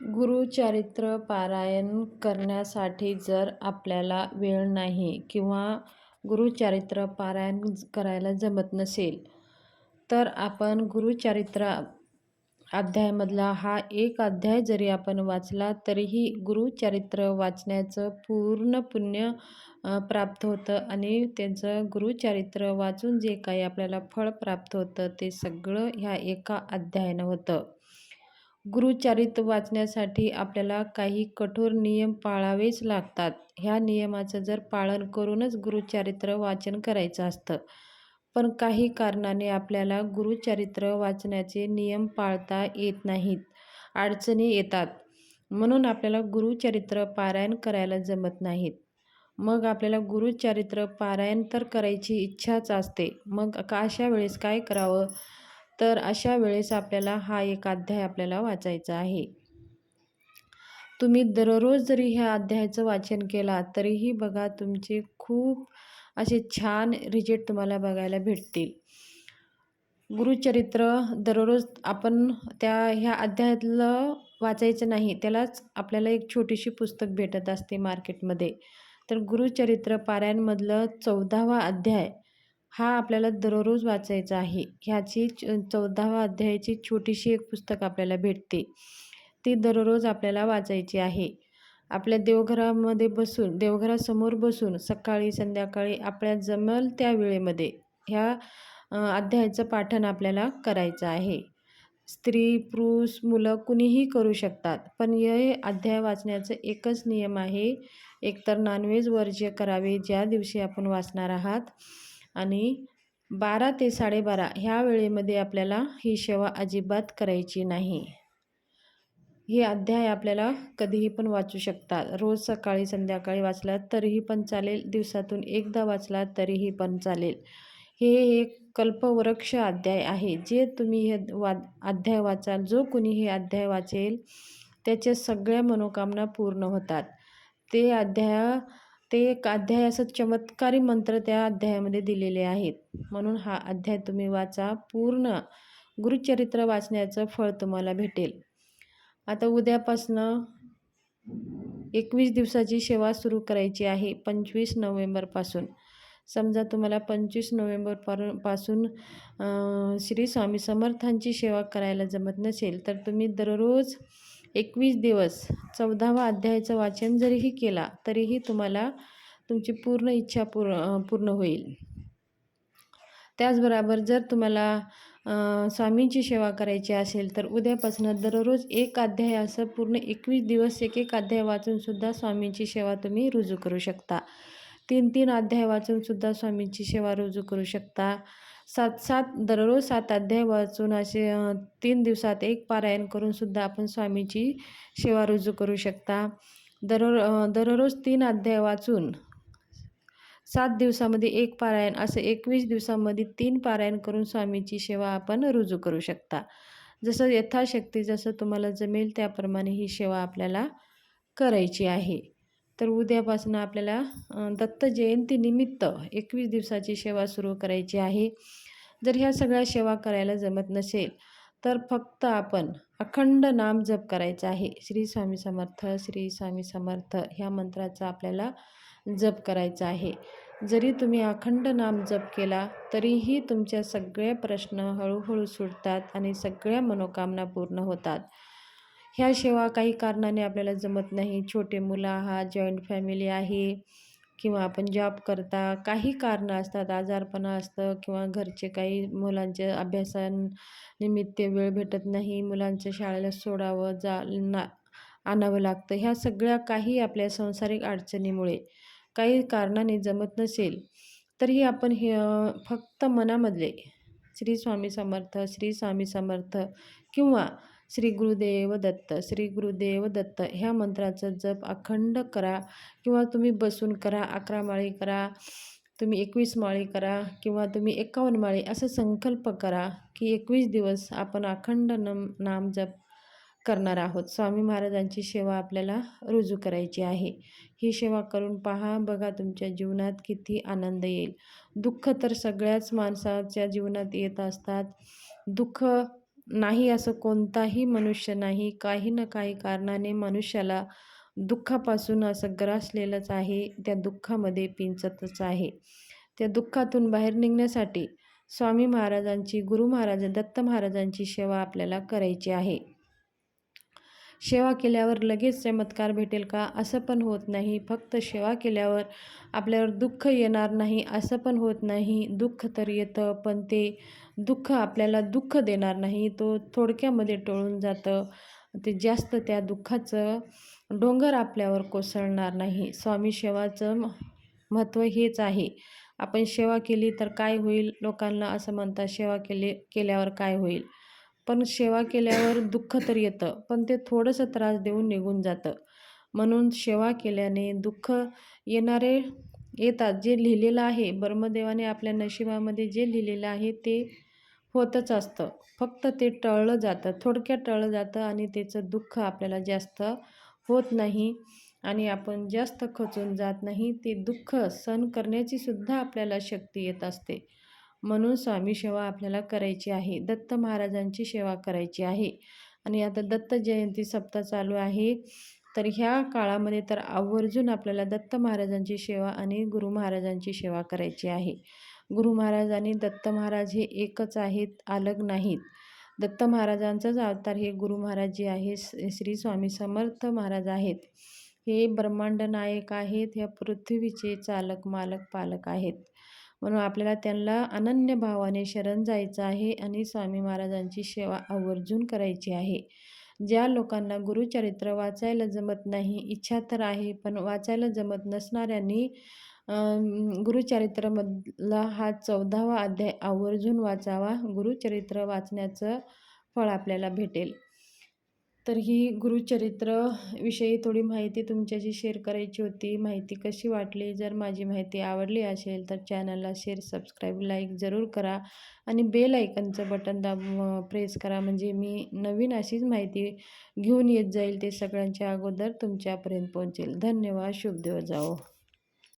गुरुचरित्र पारायण करण्यासाठी जर आपल्याला वेळ नाही किंवा गुरुचरित्र पारायण करायला जमत नसेल तर आपण गुरुचरित्र अध्यायामधला हा एक अध्याय जरी आपण वाचला तरीही गुरुचरित्र वाचण्याचं पूर्ण पुण्य प्राप्त होतं आणि त्यांचं गुरुचरित्र वाचून जे काही आपल्याला फळ प्राप्त होतं ते सगळं ह्या एका अध्यायानं होतं. गुरुचरित्र वाचण्यासाठी आपल्याला काही कठोर नियम पाळावेच लागतात. ह्या नियमाचं जर पालन करूनच गुरुचरित्र वाचन करायचं असतं. पण काही कारणाने आपल्याला गुरुचरित्र वाचण्याचे नियम पाळता येत नाहीत. अडचणी येतात. म्हणून आपल्याला गुरुचरित्र पारायण करायला जमत नाहीत. मग आपल्याला गुरुचरित्र पारायण तर करायची इच्छाच असते. मग का अशा वेळेस काय करावं? तर अशा वेळेस आपल्याला हा एक अध्याय आपल्याला वाचायचा आहे. तुम्ही दररोज जरी ह्या अध्यायाचं वाचन केला तरीही बघा तुमचे खूप असे छान रिजेक्ट तुम्हाला बघायला भेटतील. गुरुचरित्र दररोज आपण त्या ह्या अध्यायातलं वाचायचं नाही त्यालाच आपल्याला एक छोटीशी पुस्तक भेटत असते मार्केटमध्ये तर गुरुचरित्र पारायणमधलं चौदावा अध्याय हा आपल्याला दररोज वाचायचा आहे. ह्याची चौदावा अध्यायाची छोटीशी एक पुस्तक आपल्याला भेटते. ती दररोज आपल्याला वाचायची आहे. आपल्या देवघरामध्ये बसून देवघरासमोर बसून सकाळी संध्याकाळी आपल्या जमल त्या वेळेमध्ये ह्या अध्यायाचं पाठन आपल्याला करायचं आहे. स्त्री पुरुष मुलं कुणीही करू शकतात पण हे अध्याय वाचण्याचं एकच नियम आहे. एकतर नॉनव्हेज वर्ज्य करावे ज्या दिवशी आपण वाचणार आहात. आणि बारा ते साडेबारा ह्या वेळेमध्ये आपल्याला ही सेवा अजिबात करायची नाही. हे अध्याय आपल्याला कधीही पण वाचू शकतात रोज सकाळी संध्याकाळी वाचलात तरीही पण चालेल. दिवसातून एकदा वाचलात तरीही पण चालेल. हे एक कल्पवृक्ष अध्याय आहे. जे तुम्ही हे वा अध्याय वाचाल जो कुणी हे अध्याय वाचेल त्याच्या सगळ्या मनोकामना पूर्ण होतात. ते अध्याय ते एक अध्याय असं चमत्कारी मंत्र त्या अध्यायामध्ये दिलेले आहेत. म्हणून हा अध्याय तुम्ही वाचा. पूर्ण गुरुचरित्र वाचण्याचं फळ तुम्हाला भेटेल. आता उद्यापासनं एकवीस दिवसाची सेवा सुरू करायची आहे पंचवीस नोव्हेंबरपासून. समजा तुम्हाला पंचवीस नोव्हेंबरपासून श्री स्वामी समर्थांची सेवा करायला जमत नसेल तर तुम्ही दररोज एकवीस दिवस चौदावा अध्यायाचं वाचन जरीही केला तरीही तुम्हाला तुमची पूर्ण इच्छा पूर पूर्ण होईल. त्याचबरोबर जर तुम्हाला स्वामींची सेवा करायची असेल तर उद्यापासून दररोज एक अध्याय असं पूर्ण एकवीस दिवस एक एक अध्याय वाचूनसुद्धा स्वामींची सेवा तुम्ही रुजू करू शकता. तीन तीन अध्याय वाचूनसुद्धा स्वामींची सेवा रुजू करू शकता. सात सात दररोज सात अध्याय वाचून असे तीन दिवसात एक पारायण करूनसुद्धा आपण स्वामीची सेवा रुजू करू शकता. दररो दररोज तीन अध्याय वाचून सात दिवसामध्ये एक पारायण असं एकवीस दिवसामध्ये तीन पारायण करून स्वामीची सेवा आपण रुजू करू शकता. जसं यथाशक्ती जसं तुम्हाला जमेल त्याप्रमाणे ही सेवा आपल्याला करायची आहे. तर उद्यापासून आपल्याला दत्त जयंतीनिमित्त एकवीस दिवसाची सेवा सुरू करायची आहे. जर ह्या सगळ्या सेवा करायला जमत नसेल तर फक्त आपण अखंड नाम जप करायचं आहे. श्री स्वामी समर्थ श्री स्वामी समर्थ ह्या मंत्राचा आपल्याला जप करायचा आहे. जरी तुम्ही अखंड नाम जप केला तरीही तुमच्या सगळे प्रश्न हळूहळू सुटतात आणि सगळ्या मनोकामना पूर्ण होतात. ह्या सेवा काही कारणाने आपल्याला जमत नाही. छोटे मुलं आहात जॉईंट फॅमिली आहे किंवा आपण जॉब करता काही कारणं असतात. आजारपणा असतं किंवा घरचे काही मुलांच्या अभ्यासानिमित्त वेळ भेटत नाही. मुलांच्या शाळेला सोडावं जा ना आणावं लागतं. ह्या सगळ्या काही आपल्या सांसारिक अडचणीमुळे काही कारणाने जमत नसेल तरी आपण हे फक्त मनामधले श्री स्वामी समर्थ श्री स्वामी समर्थ किंवा श्री गुरुदेव दत्त श्री गुरुदेव दत्त ह्या मंत्राचं जप अखंड करा किंवा तुम्ही बसून करा अकरा माळी करा तुम्ही एकवीस माळी करा किंवा तुम्ही एकावन्न माळी असं संकल्प करा की एकवीस दिवस आपण अखंड नम नाम जप करणार आहोत. स्वामी महाराजांची सेवा आपल्याला रुजू करायची आहे. ही सेवा करून पहा बघा तुमच्या जीवनात किती आनंद येईल. दुःख तर सगळ्याच माणसाच्या जीवनात येत असतात. दुःख नाही असं कोणताही मनुष्य नाही. काही ना काही कारणाने मनुष्याला दुःखापासून असं ग्रासलेलंच आहे. त्या दुःखामध्ये पिंचतच आहे. त्या दुःखातून बाहेर निघण्यासाठी स्वामी महाराजांची गुरु महाराज दत्त महाराजांची सेवा आपल्याला करायची आहे. सेवा केल्यावर लगेच चमत्कार भेटेल का? असं पण होत नाही. फक्त सेवा केल्यावर आपल्यावर दुःख येणार नाही. असं पण होत नाही. दुःख तर येतं पण ते दुःख आपल्याला दुःख देणार नाही तो थोडक्यामध्ये टळून जातं. ते जास्त त्या दुःखाचं डोंगर आपल्यावर कोसळणार नाही. स्वामी सेवाचं महत्त्व हेच आहे. आपण सेवा केली तर काय होईल? लोकांना असं म्हणतात सेवा केली केल्यावर काय होईल? पण सेवा केल्यावर दुःख तर येतं पण ते थोडंसं त्रास देऊन निघून जातं. म्हणून सेवा केल्याने दुःख येणारे येतात. जे लिहिलेलं आहे ब्रह्मदेवाने आपल्या नशिबामध्ये जे लिहिलेलं आहे ते होतच असतं. फक्त ते टळलं जातं थोडक्यात टळलं जातं आणि त्याचं दुःख आपल्याला जास्त होत नाही आणि आपण जास्त खचून जात नाही ते दुःख सहन करण्याची सुद्धा आपल्याला शक्ती येत असते. म्हणून स्वामी सेवा आपल्याला करायची आहे. दत्त महाराजांची सेवा करायची आहे. आणि आता दत्त जयंती सप्ताह चालू आहे. तर ह्या काळामध्ये तर आवर्जून आपल्याला दत्त महाराजांची सेवा आणि गुरु महाराजांची सेवा करायची आहे. गुरु महाराज आणि दत्त महाराज हे एकच आहेत अलग नाहीत. दत्त महाराजांचाच अवतार हे गुरु महाराज जे आहे श्री स्वामी समर्थ महाराज आहेत. हे ब्रह्मांड नायक आहेत ह्या पृथ्वीचे चालक मालक पालक आहेत. म्हणून आपल्याला त्यांना अनन्य भावाने शरण जायचं आहे आणि स्वामी महाराजांची सेवा आवर्जून करायची आहे. ज्या लोकांना गुरुचरित्र वाचायला जमत नाही इच्छा तर आहे पण वाचायला जमत नसणाऱ्यांनी गुरुचरित्रमधला हा चौदावा अध्याय आवर्जून वाचावा. गुरुचरित्र वाचण्याचं फळ आपल्याला भेटेल. तर ही गुरुचरित्रविषयी थोडी माहिती तुमच्याशी शेअर करायची होती. माहिती कशी वाटली? जर माझी माहिती आवडली असेल तर चॅनलला शेअर सबस्क्राईब लाईक जरूर करा आणि बेल आयकनचं बटन दाब प्रेस करा. म्हणजे मी नवीन अशीच माहिती घेऊन येत जाईल ते सगळ्यांच्या अगोदर तुमच्यापर्यंत पोहोचेल. धन्यवाद. शुभ दिवस जाओ